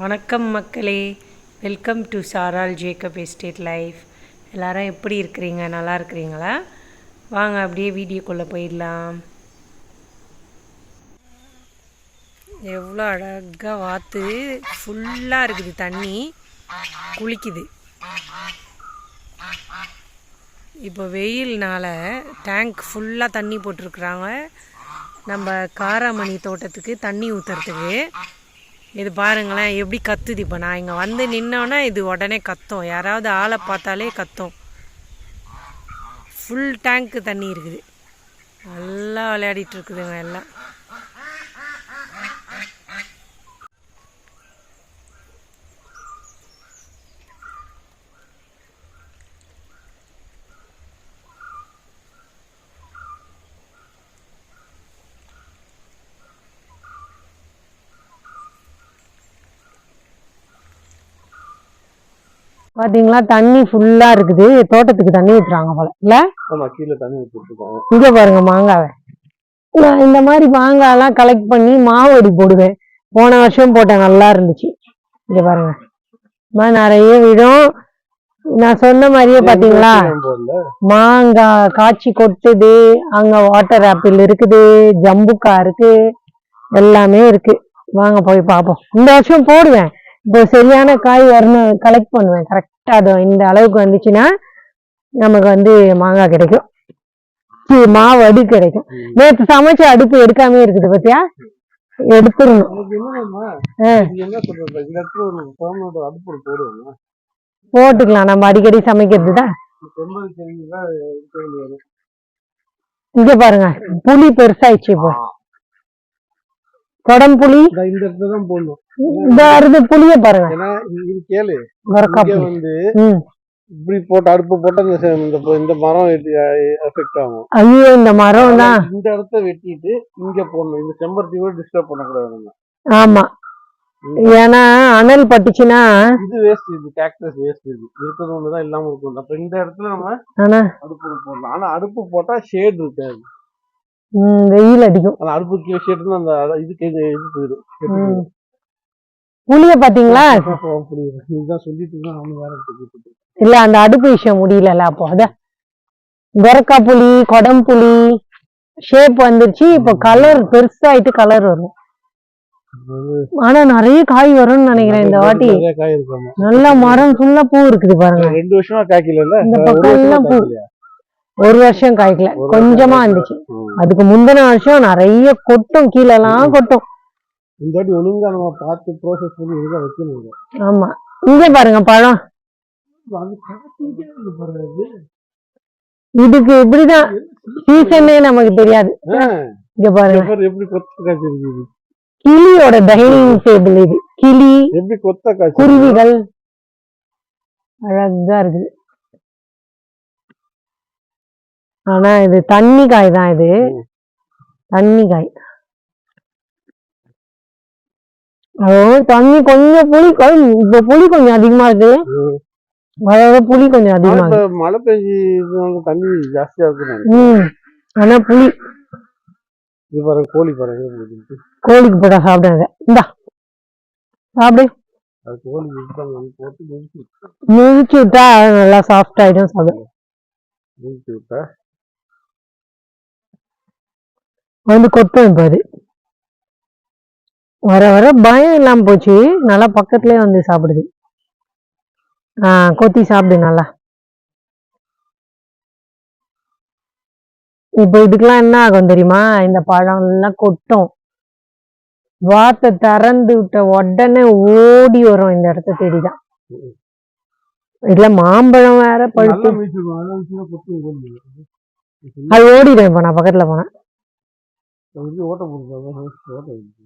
வணக்கம் மக்களே. Welcome to Saral Jacob estate life எல்லாரும் எப்படி இருக்கிறீங்க? நல்லா இருக்கிறீங்களா? வாங்க அப்படியே வீடியோக்குள்ளே போயிடலாம். எவ்வளோ அழகாக வாத்து. ஃபுல்லாக இருக்குது தண்ணி. குளிக்குது. இப்போ வெயில்னால டேங்க் ஃபுல்லாக தண்ணி போட்டிருக்குறாங்க. நம்ம காராமணி தோட்டத்துக்கு தண்ணி ஊற்றுறதுக்கு இது பாருங்களேன் எப்படி கத்துது இப்போ. நான் இங்கே வந்து நின்னோன்னே இது உடனே கத்தும். யாராவது ஆளை பார்த்தாலே கத்தும். ஃபுல் டேங்க்கு தண்ணி இருக்குது. நல்லா விளையாடிட்டு இருக்குதுங்க எல்லாம். பார்த்தீங்களா தண்ணி ஃபுல்லாக இருக்குது. தோட்டத்துக்கு தண்ணி ஊற்றுறாங்க போல. இல்லை? ஆமா கீழே தண்ணி ஊத்திட்டு இருக்காங்க இங்கே பாருங்க மாங்காவை நான் இந்த மாதிரி மாங்காய்லாம் கலெக்ட் பண்ணி மாவடி போடுவேன். போன வருஷம் போட்டேன் நல்லா இருந்துச்சு. இங்கே பாருங்க. மாதிரி நிறைய விடும் நான் சொன்ன மாதிரியே பார்த்தீங்களா போடல? மாங்காய் காய்ச்சி கொட்டுது. அங்க வாட்டர் ஆப்பிள் இருக்குது ஜம்புக்கா இருக்கு. எல்லாமே இருக்கு. வாங்க போய் பார்ப்போம். இந்த வருஷம் போடுவேன். இப்போ சரியான காய் வரணும் கலெக்ட் பண்ணுவேன். கரெக்டா அது இந்த அளவுக்கு வந்துச்சுன்னா நமக்கு வந்து மாங்காய் கிடைக்கும். மாவு அடி கிடைக்கும். நேற்று சமைச்ச அடுப்பு எடுக்காம இருக்குது பத்தியா? எடுத்துடணும். போட்டுக்கலாம். நம்ம அடிக்கடி சமைக்கிறது தான். இங்க பாருங்க. புளி பெருசாயிடுச்சு இப்போ. குடம்புளி இந்த இந்த இடத்துல தான் போடணும். இந்த வருது புளிய பாருங்க. ஏன்னா இது கேளு. இங்க வந்து இப்படி போட்டு அடுப்பு போட்டா இந்த இந்த மரம் எஃபெக்ட் ஆகும். ஐயோ இந்த மரம் தான். இந்த இடத்த வெட்டிட்டு இங்க போடணும். இந்த செம்பருத்தி கூட டிஸ்டர்ப் பண்ணக்கூடாது நம்ம. ஆமா. ஏன்னா அனல் பட்டுச்சுன்னா இது வேஸ்ட் இது கேக்டஸ் வேஸ்ட் இது. இருக்கிறது ஒண்ணுதான் இல்லாம இருக்கும். அப்ப இந்த இடத்துல நம்ம அடுப்பு போடலாம் ஆனா அடுப்பு போட்டா ஷேட் இருக்காது. வெயில் அடிக்கும். ஆனா அடுப்பு கீழே ஷேட் அந்த இதுக்கு இது போயிடும். புளிய பாத்தீங்களா? இல்ல அந்த அடுப்பு விஷயம் முடியலல்ல அப்போ. அத கொரக்கா புளி கொடம் புளி ஷேப் வந்துருச்சு. இப்போ கலர் பெருசாயிட்டு கலர் வரும். ஆனா நிறைய காய் வரும்னு நினைக்கிறேன் இந்த வாட்டி. நல்ல மரம் ஃபுல்லா பூ இருக்குது பாருங்க. ரெண்டு வருஷமா காய்க்கல இந்த பக்கம் எல்லாம் பூ? ஒரு வருஷம் காய்க்கல. கொஞ்சமா இருந்துச்சு. அதுக்கு முந்தின வருஷம் நிறைய கொட்டும் கீழெல்லாம் கொட்டும். இந்த வாட்டி ஒழுங்கா நம்ம பார்த்து ப்ரோசஸ் பண்ணி ஒழுங்கா வைக்கணும். ஆமா. இங்க பாருங்க பழம். இதுக்கு இப்படிதான். சீசனே நமக்கு தெரியாது. இங்க பாருங்க. கிளியோட டைனிங் டேபிள் இது. கிளி எப்படி கொத்த குருவிகள். அழகா இருக்குது. ஆனா இது தண்ணி காய் தான் இது. தண்ணி காய் தண்ணி கொஞ்சம் புளி இப்ப புளி கொஞ்சம் அதிகமா இருக்கு. புளி கொஞ்சம் அதிகமா இருக்கு. மழை வந்து தண்ணி ஜாஸ்தியா இருக்கு ஆனா புளி. இது பாருங்க கோழி பாருங்க. கோழிக்கு போட்டா சாப்பிடாத. இந்தா. சாப்பிடு. மிதிச்சு விட்டா. நல்லா சாஃப்ட் ஆயிடும் சாப்பிடு. நிறுத்தி விட்டா. வந்து கொட்டும் இப்ப அது வர வர பயம் இல்லாம போச்சு. நல்லா பக்கத்துலயே வந்து சாப்பிடுது. ஆ கொத்தி சாப்பிடு நல்லா. இப்போ இதுக்கெல்லாம் என்ன ஆகும் தெரியுமா? இந்த பழம் எல்லாம் கொட்டும். வார்த்தை திறந்து விட்ட உடனே ஓடி வரும் இந்த இடத்த தேடிதான். இதுல மாம்பழம் வேற பழுத்து. அது ஓடிடும் இப்ப நான் பக்கத்துல போனேன். அது ஓட்ட போடுறாங்க ஓட்ட இருக்கு.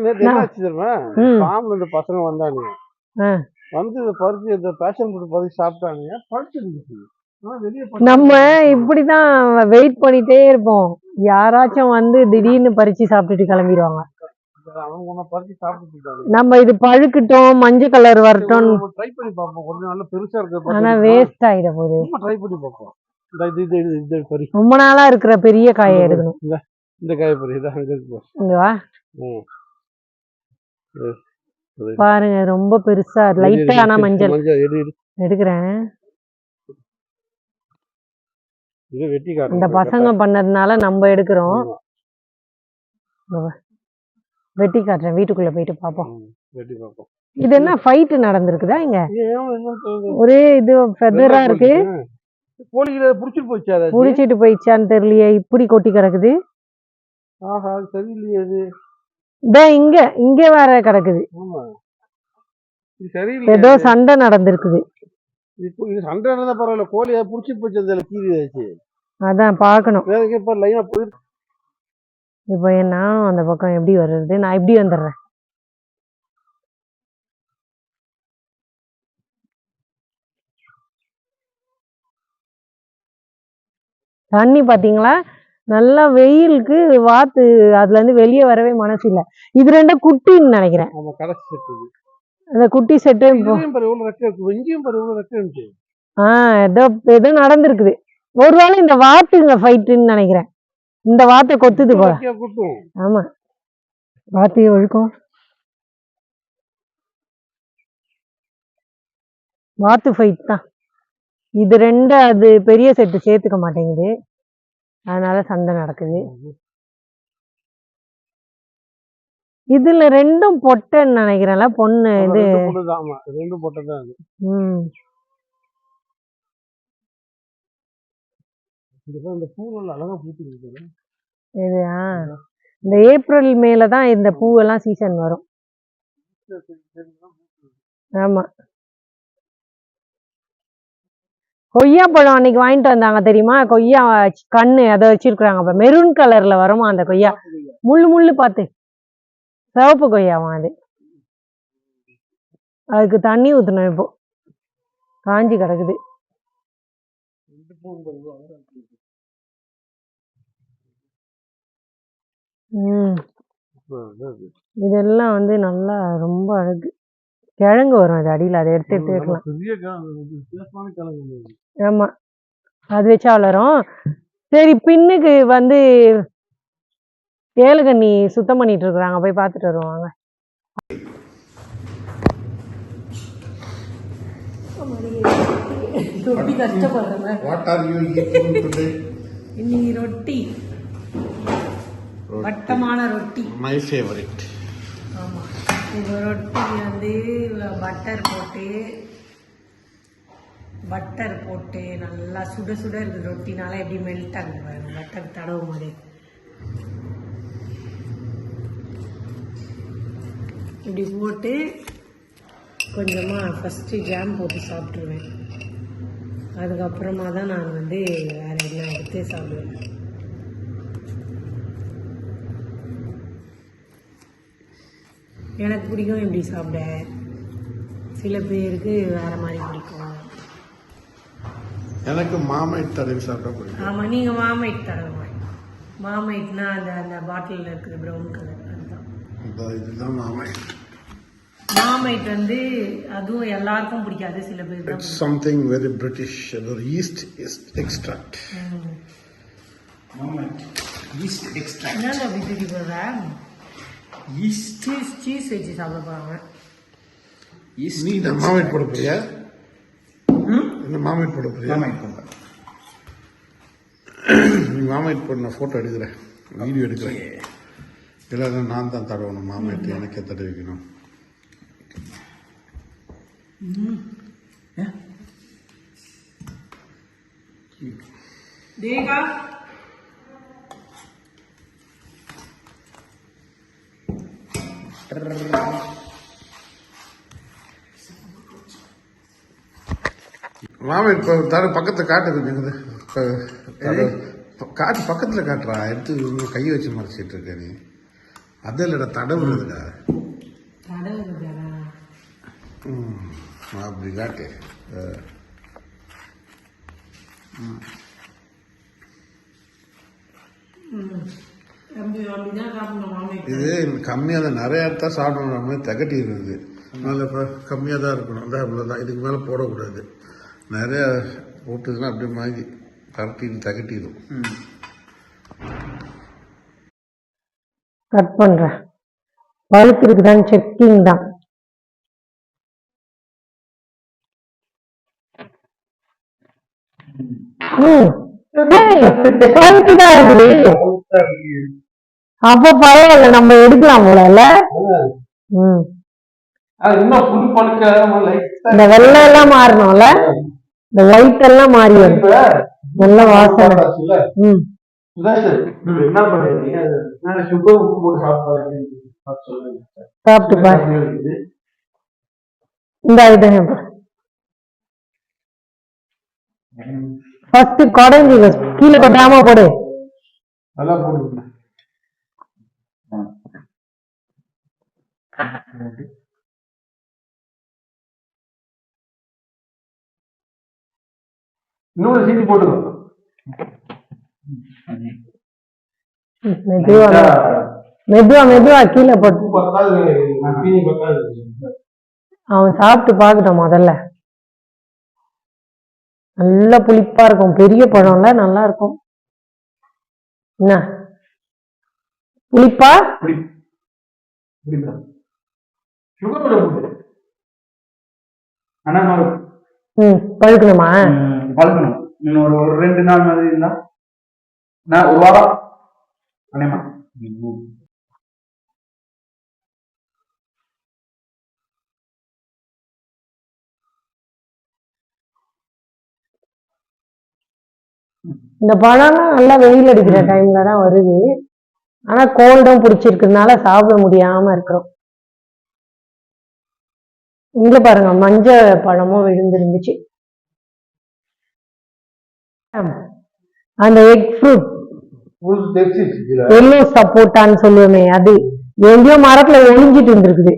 தெரியுமா? இந்த பசங்க வந்தானுங்க. வந்து இந்த பருத்தி இந்த பேஷன் ஃபுட் பருத்தி சாப்பிட்டானுங்க. பழுத்து இருந்துச்சு ஆனா நம்ம இப்படிதான் வெயிட் பண்ணிட்டே இருப்போம். யாராச்சும் வந்து திடீர்னு பறிச்சு சாப்பிட்டுட்டு கிளம்பிடுவாங்க. நம்ம இது பழுக்கட்டும் மஞ்சள் கலர் வரட்டும். ட்ரை பண்ணி பார்ப்போம். கொஞ்சம் நல்லா பெருசா ஆனா இருக்கு வேஸ்ட் ஆயிட போகுது. ட்ரை பண்ணி பார்ப்போம். ரொம்ப நாளா இருக்கிற பெரிய காயை எடுக்கணும். இந்த இந்த காய் பறி. இதான் இது இருக்கு பாரு. இங்க வா ம். இது, இது. பாருங்க ரொம்ப பெருசா லைட்டா ஆனா மஞ்சள். மஞ்சள் எடு எடு. எடுக்கிறேன். இந்த பசங்க பண்ணதுனால நம்ம எடுக்கிறோம். வெட்டி காட்டுறேன் வீட்டுக்குள்ள போயிட்டு பாப்போம். இது என்ன ஃபைட் நடந்திருக்குதா இங்க? ஒரே இது ஃபெதரா இருக்கு. கோழிகளை புடிச்சிட்டு அதாச்சு. புடிச்சிட்டு போயிடுச்சான்னு தெரியலையே இப்படி கொட்டி கிடக்குது. ஆஹா சரியில்லையே இங்க இங்க வேற கிடக்குது. ஏதோ சண்டை நடந்திருக்குது. சண்டை நடந்தா பரவாயில்ல கோழியை புடிச்சிட்டு போச்சு அதுல ஆச்சு அதான் பார்க்கணும். இப்ப லைனா இப்போ நானும் அந்த பக்கம் எப்படி வர்றது நான் இப்படி வந்துடுறேன். தண்ணி பாத்தீங்களா நல்லா வெயிலுக்கு வாத்து அதுல இருந்து வெளியே வரவே மனசு இல்ல இது ரெண்டும் குட்டின்னு நினைக்கிறேன். அந்த குட்டி செட்டு ஆஹ் ஏதோ ஏதோ நடந்திருக்குது. ஒருவேளை இந்த வாத்துங்க ஃபைட்டுன்னு நினைக்கிறேன். இந்த வாத்தை கொத்துது போல. ஆமா. வாத்தையும் ஒழுக்கும். வாத்து ஃபைட் தான். இது ரெண்டு அது பெரிய செட்டு சேர்த்துக்க மாட்டேங்குது. அதனால சண்டை நடக்குது. இதுல ரெண்டும் பொட்டைன்னு நினைக்கிறேன்ல பொண்ணு இது. ரெண்டு பொட்டுதான் ஆமா. ரெண்டு பொட்டை அது. ம். அழகா பூத்துருக்கு இந்த ஏப்ரல் மேல தான் இந்த பூவெல்லாம் சீசன் வரும். ஆமா. கொய்யா பழம் அன்னைக்கு வாங்கிட்டு வந்தாங்க தெரியுமா? கொய்யா கண்ணு அதை வச்சிருக்காங்க அப்ப மெரூன் கலர்ல வருமா அந்த கொய்யா? முள்ளு முள்ளு பார்த்து. சிவப்பு கொய்யாவா அது? அதுக்கு தண்ணி ஊத்தணும் இப்போ. காஞ்சி கிடக்குது. இதெல்லாம் வந்து நல்லா ரொம்ப அழகு. கிழங்கு வரும் அது அடியில் அதை எடுத்து எடுத்து வைக்கலாம். பெரிய கிழங்கு இது வித்தியாசமான கிழங்கு இது. ஆமா. அது வச்சா வளரும். சரி பின்னுக்கு வந்து ஏலகண்ணி சுத்தம் பண்ணிட்டு இருக்கிறாங்க போய் பார்த்துட்டு வருவாங்க? இன்னைக்கு ரொட்டி. வட்டமான ரொட்டி. ஆமாம் ரொட்டி வந்து பட்டர் போட்டு பட்டர் போட்டு நல்லா சுட சுட இருக்குது ரொட்டினால எப்படி மெல்ட் ஆகுது பாருங்க. பட்டர் தடவும் போதே இப்படி போட்டு கொஞ்சமாக ஃபஸ்ட்டு ஜாம் போட்டு சாப்பிட்ருவேன் அதுக்கப்புறமா தான் நான் வந்து வேறு என்ன எடுத்து சாப்பிடுவேன். எனக்கு பிடிக்கும் இப்படி சாப்பிட. சில பேருக்கு வேறு மாதிரி பிடிக்கும். எனக்கு மாமைட் தடவி சாப்பிட்டா பிடிக்கும். ஆமாம் நீங்கள் மாமைட் தரணும் மாமைட்னா அந்த அந்த பாட்டிலில் இருக்குது ப்ரௌன் கலர் அதுதான். இதுதான் மாமைட் மாமைட் வந்து அதுவும் எல்லாருக்கும் பிடிக்காது சில பேர் தான் இட்ஸ் சம்திங் வெரி பிரிட்டிஷ் ஒரு ஈஸ்ட் எக்ஸ்ட்ராக்ட் என்னங்க அப்படி தூக்கி போடுறேன் சீஸ் சீஸ் வச்சு சாப்பிட போகிறாங்க நீ இந்த மாமைட் போட போறியா? என்ன மாமைட் போட போறியா நீ மாமைட் போட நான் ஃபோட்டோ எடுக்கிறேன் வீடியோ எடுக்கிறேன் இல்லை நான் தான் தடவணும் மாமைட் எனக்கே தடவிக்கணும். தேகா மாமைட் இப்போ தட பக்கத்தில் காட்டு கொஞ்சம் காட்டு பக்கத்தில் காட்டுறா. எடுத்து இவங்க கையை வச்சு மறைச்சிட்டு இருக்க நீ. அது இல்லைடா தடவுறதுடா ம். அப்படி காட்டு. இது கம்மியாக தான். நிறைய எடுத்தா சாப்பிடணும். நம்ம திகட்டிடுறது. அதனால் இப்போ கம்மியாக தான் இருக்கணும். அதான் இவ்வளோதான் இதுக்கு மேலே போடக்கூடாது. நிறைய போட்டுதுன்னா அப்படியே மாறி கரட்டின்னு திகட்டிடும். கட் பண்றேன். பழுத்து இருக்குதான்னு செக்கிங் தான் அப்ப பரவாயில்ல நம்ம எடுக்கலாம் போல இல்ல? ம். அது இன்னும் புது பழுக்க லைட்டா இந்த வெள்ளை எல்லாம் மாறணும்ல? இந்த ஒயிட் எல்லாம் மாறி நல்ல வாசனை? ம். என்ன சாப்பிட்டு சொல்லுங்க சாப்பிட்டு பாரு இருக்குது. இந்த இது ஃபர்ஸ்ட் குடஞ்சி கீழே கொட்டாம போடு. நல்லா போடுங்க இன்னொரு சீனி போட்டுக்கோ. மெதுவா மெதுவா மெதுவா. கீழே போட்டு. அவன் சாப்பிட்டு பார்க்கட்டும் முதல்ல. நல்ல புளிப்பா இருக்கும். பெரிய பழம்ல நல்லா இருக்கும். என்ன? புளிப்பா? பழுக்கணுமா? ம், பழக்கணும் இன்னும் ஒரு ஒரு ரெண்டு நாள் மாதிரி இருந்தா? நான் ஒரு வாரம்? அண்ணேமா இந்த பழம்லாம் நல்லா வெயில் அடிக்கிற டைம்ல தான் வருது. ஆனா கோல்டும் பிடிச்சிருக்கிறதுனால சாப்பிட முடியாம இருக்கிறோம். இங்க பாருங்க மஞ்ச பழமும் விழுந்துருந்துச்சு. அந்த எக் ஃப்ரூட் எல்லோ சப்போட்டான்னு சொல்லுவோமே அது எங்கேயோ மரத்துல ஒளிஞ்சிட்டு இருந்திருக்குது.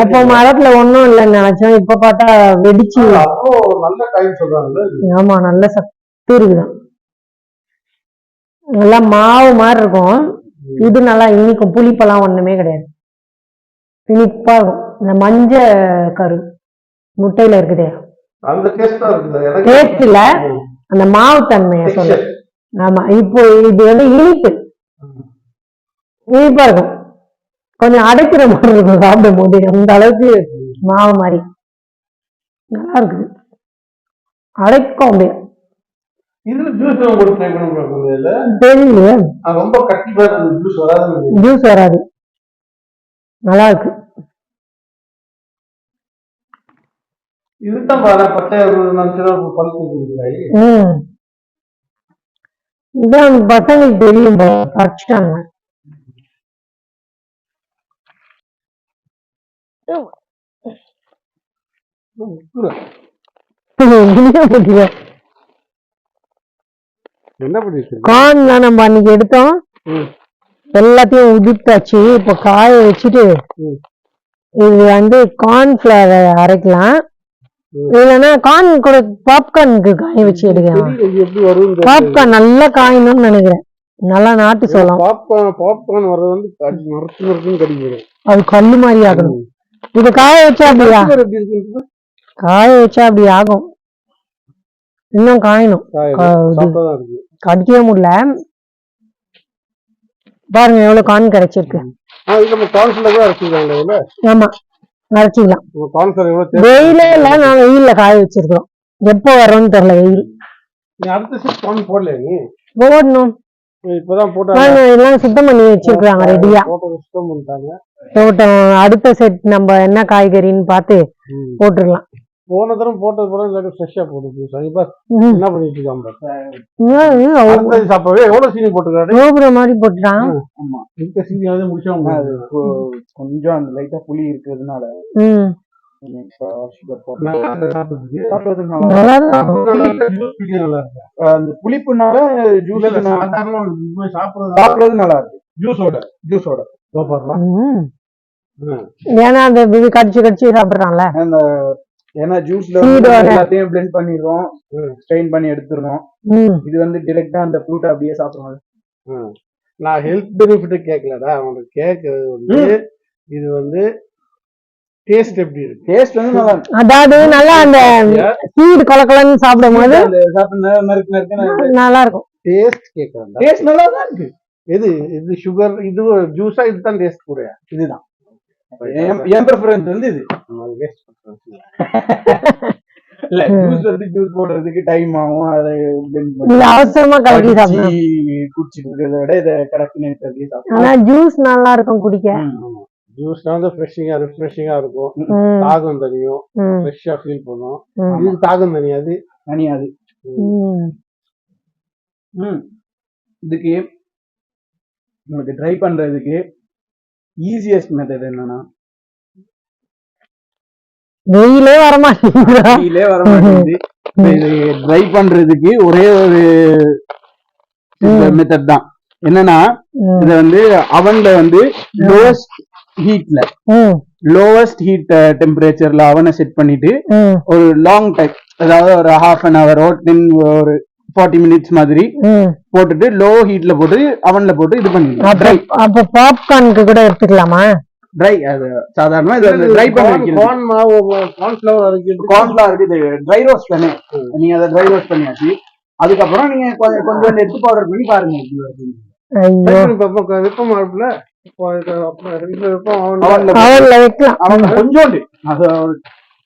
அப்போ. மரத்துல ஒண்ணும் இல்லைன்னு நினைச்சோம் இப்ப பார்த்தா வெடிச்சு. ஆமா நல்ல சத்து இருக்குதான். நல்லா மாவு மாதிரி இருக்கும். இது நல்லா இனிக்கும். புளிப்பெல்லாம் ஒண்ணுமே கிடையாது. இனிப்பா இருக்கும் இந்த மஞ்ச கரு முட்டையில இருக்குதே. அந்த டேஸ்ட் தான் இருக்குது எனக்கு டேஸ்ட் இல்ல. அந்த மாவு தன்மையை சொல்ல. ஆமா இப்போ இது வந்து இனிப்பு. இனிப்பா இருக்கும். கொஞ்சம் அடைக்கிற மாதிரி இருக்கும் சாப்பிடும் போது அந்த அளவுக்கு மாவு மாதிரி. நல்லா இருக்குது. அடைக்கும் அப்படியே. தெரியல ஜூஸ் வராது. நல்லா இருக்கு இதுதான் பாரு பச்சை நினைச்சுனா பழுத்து கொடுக்குறாய் ம் இதான் பசங்களுக்கு தெரியும் பண்ணிட்டு கார்ன்லாம் நம்ம அன்னைக்கு எடுத்தோம். எல்லாத்தையும் உதிர்த்தாச்சு இப்போ காய வச்சுட்டு. இது வந்து கார்ன்ஃபிளவர் அரைக்கலாம். இல்லைன்னா கார்ன் கூட பாப்கார்னுக்கு காய வச்சு எடுக்கலாம். பாப்கார்ன் நல்லா காயணும்னு நினைக்கிறேன். நல்லா நாட்டு சோளம். பாப்கார்ன் பாப்கார்ன் வர்றது வந்து கடி- மரத்து மரத்துன்னு கடிக்கிறோம் அது கல்லு மாதிரி ஆகணும். இது காய வச்சா அப்படியா? காய வச்சா அப்படி ஆகும். இன்னும் காயணும். கடிக்கவே முடியல. பாருங்க எவ்வளவு கான் கிடைச்சிருக்கு. ஆமா. அரைச்சிக்கலாம் வெயிலே இல்ல நான் வெயில்ல காய வச்சிருக்கிறோம். எப்போ வரும்னு தெரியல வெயில். போடணும். நாங்க எல்லாம் சுத்தம் பண்ணி வச்சிருக்காங்க ரெடியா தோட்டம் அடுத்த செட் நம்ம என்ன காய்கறின்னு பார்த்து போட்டுடலாம். போன தரம் போட்டது போல இல்லாட்டி ஃப்ரெஷ்ஷா போட்டு சரிப்பா. என்ன பண்ணிட்டு அடுத்தது சாப்பிடவே எவ்வளவு சீனி போட்டுக்காரு கோபுரம் மாதிரி போட்டுட்டான். ஆமா. இருக்க சீனி வந்து முடிச்சவங்க அது கொஞ்சம் அந்த லைட்டா புளி இருக்கிறதுனால. அந்த புளிப்புனால ஜூஸ் சாப்பிடுறது சாப்பிடுறது நல்லா இருக்கு. ஜூஸோட ஜூஸோட. ஏன்னா அந்த இது கடிச்சு கடிச்சு சாப்பிடுறான்ல. அந்த ஏன்னா ஜூஸ்ல. எல்லாத்தையும் blend பண்ணிடுறோம். ஸ்ட்ரெயின் பண்ணி எடுத்துடுறோம். ம். இது வந்து டிரெக்டா அந்த ஃப்ரூட் அப்படியே சாப்பிடுறோம். நான் ஹெல்த் பெனிஃபிட் கேட்கலடா அவனுக்கு கேட்கறது வந்து இது வந்து டேஸ்ட் எப்படி இருக்கு? டேஸ்ட் வந்து நல்லா இருக்கு. அதாவது நல்லா அந்த சீடு கொலக்கலன்னு சாப்பிடும் போது அந்த சாப்பிட்டு நறுக்கு நறுக்கு நல்லா இருக்கும் டேஸ்ட் கேட்கறேன்டா டேஸ்ட் நல்லா தான் இருக்கு. எது? இது சுகர் இது ஜூஸா இதுதான் டேஸ்ட் கூட இதுதான். என்- ப்ரிஃபரன்ஸ் வந்து இது. இல்ல ஜூஸ் வந்து ஜூஸ் போடுறதுக்கு டைம் ஆகும். அதை அவசரமா கலக்கி சாப்பிடணும் குடிச்சு குடிச்சிட்டு இருக்கிறத விட இதை கரெக்ட் நேரத்தை அப்படியே சாப்பிடலாம் ஆனா ஜூஸ் நல்லா இருக்கும் குடிக்க. ஜூஸ்னா வந்து ஃப்ரெஷ்ஷிங்கா ரிஃப்ரெஷிங்கா இருக்கும். தாகம் தனியும் ஃப்ரெஷ்ஷா ஃபீல் பண்ணும். ம், இது தாகம் தனியாது. தனியாது. இதுக்கு உங்களுக்கு ட்ரை பண்றதுக்கு ஈஸியஸ்ட் மெத்தட் என்னன்னா? வெயிலே வர மாட்டேங்குது இது ட்ரை பண்றதுக்கு ஒரே ஒரு மெத்தட் தான். என்னன்னா இத வந்து அவன்ல வந்து லோவஸ்ட் ஹீட்ல லோவஸ்ட் ஹீட் டெம்பரேச்சர்ல அவனை செட் பண்ணிட்டு ஒரு லாங் டைம் அதாவது ஒரு ஹாஃப் அன் ஹவரோ டென் ஒரு ஃபார்ட்டி மினிட்ஸ் மாதிரி ம். போட்டுட்டு லோ ஹீட்ல போட்டு அவன்ல போட்டு இது அப்ப ட்ரை அப்ப பாப்கார்னுக்கு கூட எடுத்துக்கலாமா? ட்ரை அது சாதாரணமா இது ட்ரை பண்ணி வைக்கிறது. கார்ன் மாவு கார்ன்ஃபிளவர் அரைக்கிறது. கார்ன்ஃபிளவர் இது ட்ரை ரோஸ்ட் தானே. நீங்க அதை ட்ரை ரோஸ்ட் பண்ணியாச்சு. அதுக்கப்புறம் நீங்க கொஞ்சம் கொஞ்சம் எடுத்து பவுடர் பண்ணி பாருங்க வெப்பமா அவன் அவன்ல வைக்கலாம். கொஞ்சோண்டு. அது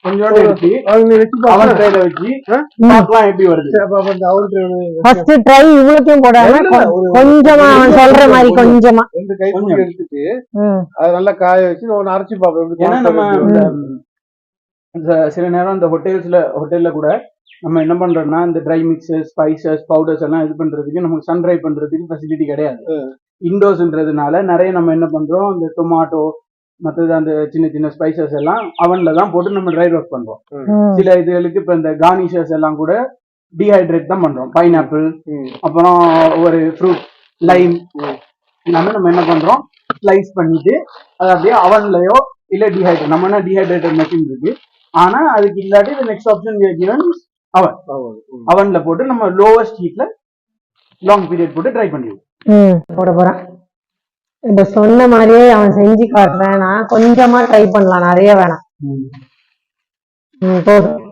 கொஞ்சோண்டு எடுத்து அவன் வச்சு அவன் ட்ரைல வச்சு. பார்க்கலாம் எப்படி வருது. அவருக்கு ஃபர்ஸ்ட் ட்ரை இவ்வளோத்தையும் போடாம இல்ல, இல்ல, ஒரு- கொஞ்சமா அவன் சொல்ற மாதிரி கொஞ்சமா. ரெண்டு கைப்பிடி எடுத்துட்டு ம், அதை நல்லா காய வச்சு ஒன்னு அரைச்சு பார்ப்போம் எப்படி ஏன்னா நம்ம சில நேரம் இந்த ஹோட்டல்ஸ்ல ஹோட்டல்ல கூட நம்ம என்ன பண்றோம்னா இந்த ட்ரை மிக்சஸ் ஸ்பைசஸ் பவுடர்ஸ் எல்லாம் இது பண்றதுக்கு நமக்கு சன் ட்ரை பண்றதுக்கு ஃபெசிலிட்டி கிடையாது. இண்டோஸ்ன்றதுனால நிறைய நம்ம என்ன பண்றோம் இந்த டொமாட்டோ மற்றது அந்த சின்ன சின்ன ஸ்பைசஸ் எல்லாம் அவன்ல தான் போட்டு நம்ம ட்ரை ரோஸ்ட் பண்றோம். சில இதுகளுக்கு இப்ப இந்த கார்னிஷஸ் எல்லாம் கூட டீஹைட்ரேட் தான் பண்றோம். பைனாப்பிள். அப்புறம் ஒரு ஃப்ரூட் லைம் எல்லாமே நம்ம என்ன பண்றோம்? ஸ்லைஸ் பண்ணிட்டு அது அப்படியே அவன்லயோ இல்ல டீஹைட்ரேட் நம்ம என்ன டீஹைட்ரேட்டட் மெஷின் இருக்கு? ஆனா அதுக்கு இல்லாட்டி நெக்ஸ்ட் ஆப்ஷன் கிவன் அவன் அவன்ல போட்டு நம்ம லோவஸ்ட் ஹீட்ல லாங் பீரியட் போட்டு ட்ரை பண்ணிடுவோம். போட போறான் இப்ப சொன்ன மாதிரியே அவன் செஞ்சு காட்டுறேன். நான் கொஞ்சமா ட்ரை பண்ணலாம். நிறைய வேணாம். போதும்.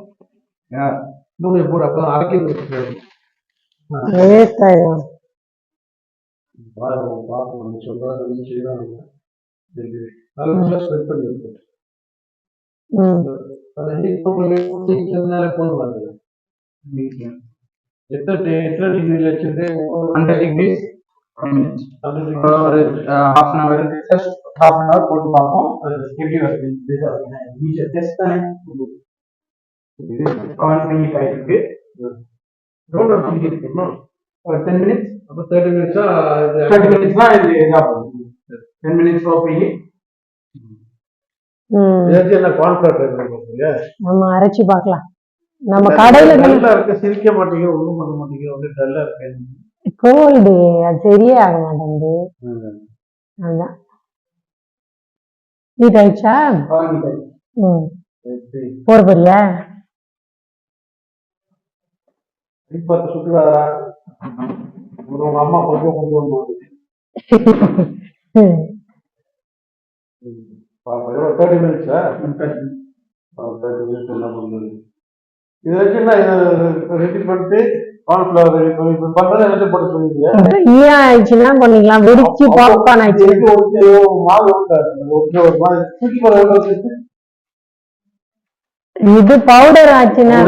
வேஸ்ட் ஆயிடும் எத்தனை எத்தனை டிகிரியில் வச்சுட்டு ஹண்ட்ரட் டிகிரிஸ் ஒரு half an hour half an hour போட்டு பார்ப்போம். எப்படி வருது டெஸ்ட் தானே ஆயிருக்கு ஒரு டென் மினிட்ஸ் அப்போ தேர்ட்டி மினிட்ஸா டுவெண்ட்டி மினிட்ஸ் தான் இது இதாகும். டென் மினிட்ஸ் ஓப்பி. ம். ஏதாச்சும் என்ன கான்ஃபிளவர் ட்ரை பண்ணி பார்த்தீங்க நம்ம அரைச்சு பார்க்கலாம். நம்ம கடையில இருக்க. சிரிக்க மாட்டீங்க ஒன்றும் பண்ண மாட்டீங்க ஒன்றும் டல்லா இருக்கு கோல்டு அது சரியே ஆக மாட்டேங்குது. அதுதான் ஹீட் ஆயிடுச்சா ம். போற போறியா? அம்மா கொஞ்சம் கொண்டு வருவாங்க ம். தேர்ட்டி மினிட்ஸா தேர்ட்டி மினிட்ஸ் என்ன பண்ணுறது? இது வச்சு நான் ரெடி பண்ணிட்டு ஆயிடுச்சுன்னா பண்ணிக்கலாம். வெடிச்சு பாப்கார்ன் ஆயிடுச்சு இது பவுடர் ஆச்சுன்னா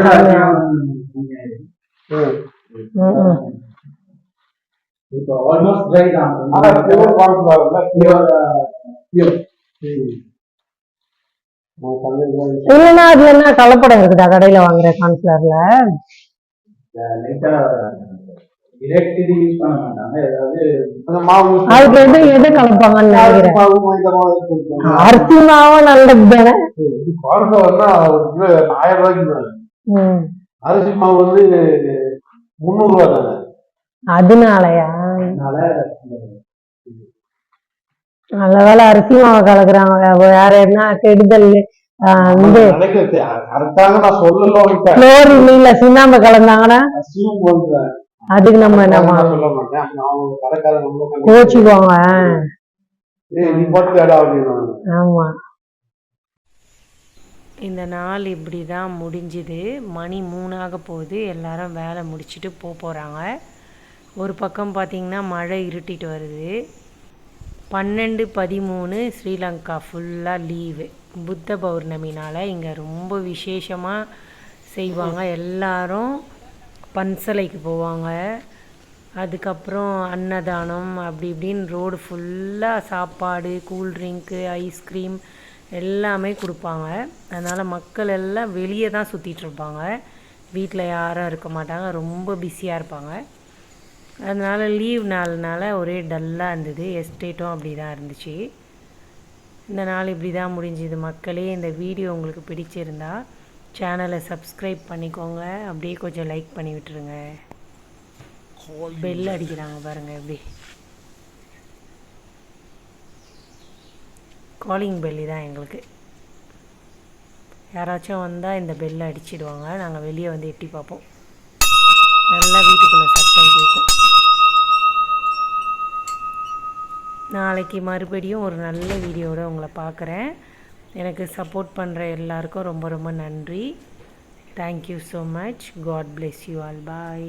இல்லைன்னா அதுல என்ன கலப்படம் இருக்குதா கடையில வாங்குற கார்ன்ஃபிளவர்ல அதுக்கு கலப்பாங்கன்னு நினைக்கிறேன்? மாவு நல்லது தானே? இது ஆயிரம் ரூபாய்க்கு அரிசி மாவு வந்து முந்நூறு ரூபா தானே அதனாலயா? நல்ல வேலை அரிசி மாவு கலக்குறாங்க. வேற என்ன கெடுதல்? வந்து இல்ல சுண்ணாம்பு கலந்தாங்கன்னா அதுக்கு நம்ம நம்ம கோச்சுக்குவாங்க ஆமா. இந்த நாள் இப்படி தான் முடிஞ்சுது. மணி மூணாக போகுது. எல்லாரும் வேலை முடிச்சுட்டு போக போகிறாங்க ஒரு பக்கம் பார்த்திங்கன்னா மழை இருட்டிட்டு வருது. பன்னெண்டு பதிமூணு ஸ்ரீலங்கா ஃபுல்லாக லீவு புத்த பௌர்ணமினால் இங்கே ரொம்ப விசேஷமாக செய்வாங்க. எல்லாரும் பன்சலைக்கு போவாங்க. அதுக்கப்புறம் அன்னதானம் அப்படி இப்படின்னு ரோடு ஃபுல்லாக சாப்பாடு கூல்ட்ரிங்க்கு ஐஸ்கிரீம் எல்லாமே கொடுப்பாங்க. அதனால் மக்கள் எல்லாம் வெளியே தான் சுற்றிட்டு இருப்பாங்க. வீட்டில் யாரும் இருக்க மாட்டாங்க. ரொம்ப பிஸியாக இருப்பாங்க. அதனால் லீவ் நாள்னால ஒரே டல்லாக இருந்தது. எஸ்டேட்டும் அப்படி தான் இருந்துச்சு. இந்த நாள் இப்படி தான் முடிஞ்சுது. மக்களே இந்த வீடியோ உங்களுக்கு பிடிச்சிருந்தா சேனலை சப்ஸ்கிரைப் பண்ணிக்கோங்க. அப்படியே கொஞ்சம் லைக் பண்ணி விட்டுருங்க. பெல் அடிக்கிறாங்க பாருங்க எப்படி. காலிங் பெல்லி தான் எங்களுக்கு. யாராச்சும் வந்தால் இந்த பெல்லை அடிச்சிடுவாங்க. நாங்கள் வெளியே வந்து எட்டி பார்ப்போம். நல்லா வீட்டுக்குள்ளே சத்தம் கேட்கும். நாளைக்கு மறுபடியும் ஒரு நல்ல வீடியோட உங்களை பார்க்குறேன். எனக்கு சப்போர்ட் பண்ணுற எல்லாருக்கும் ரொம்ப ரொம்ப நன்றி. Thank you so much God bless you all bye